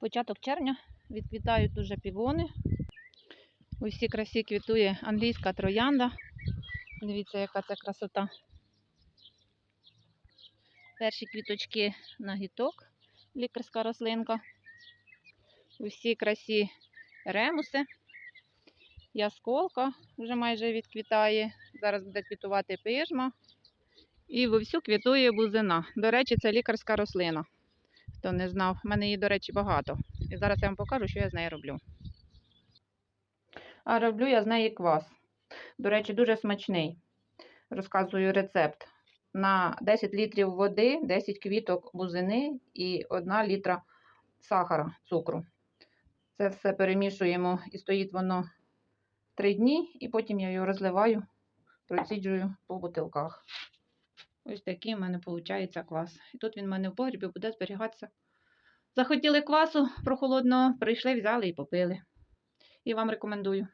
Початок червня відквітають дуже півони. У всій красі квітує англійська троянда. Дивіться, яка це красота. Перші квіточки на гіток, лікарська рослинка. У всій красі ремуси. Ясколка вже майже відквітає. Зараз буде квітувати пижма. І вовсю квітує бузина. До речі, це лікарська рослина. Хто не знав, в мене її, до речі, багато. І зараз я вам покажу, що я з нею роблю. А роблю я з неї квас. До речі, дуже смачний. Розказую рецепт. На 10 літрів води, 10 квіток бузини і 1 літра сахара, цукру. Це все перемішуємо і стоїть воно 3 дні, і потім я його розливаю, проціджую по бутилках. Ось такий в мене виходить квас. І тут він в мене в погрібі буде зберігатися. Захотіли квасу прохолодного, прийшли, взяли і попили. І вам рекомендую.